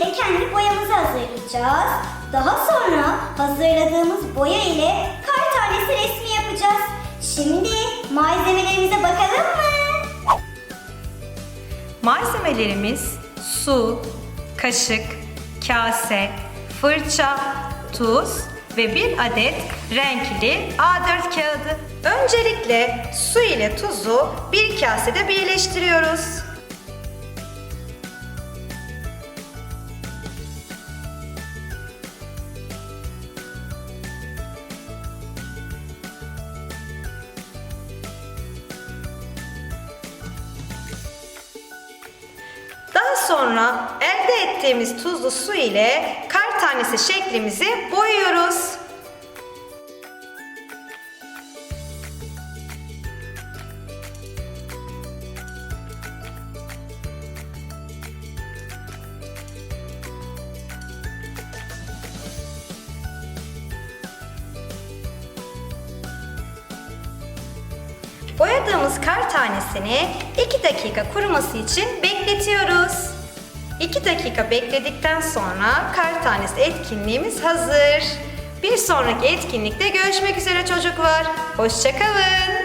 ile kendi boyamızı hazırlayacağız. Daha sonra hazırladığımız boya ile kar tanesi resmi yapacağız. Şimdi malzemelerimize bakalım mı? Malzemelerimiz su, kaşık, kase, fırça, tuz ve bir adet renkli A4 kağıdı. Öncelikle su ile tuzu bir kasede birleştiriyoruz. Sonra elde ettiğimiz tuzlu su ile kar tanesi şeklimizi boyuyoruz. Boyadığımız kar tanesini 2 dakika kuruması için bekletiyoruz. 2 dakika bekledikten sonra kar tanesi etkinliğimiz hazır. Bir sonraki etkinlikte görüşmek üzere çocuklar. Hoşçakalın.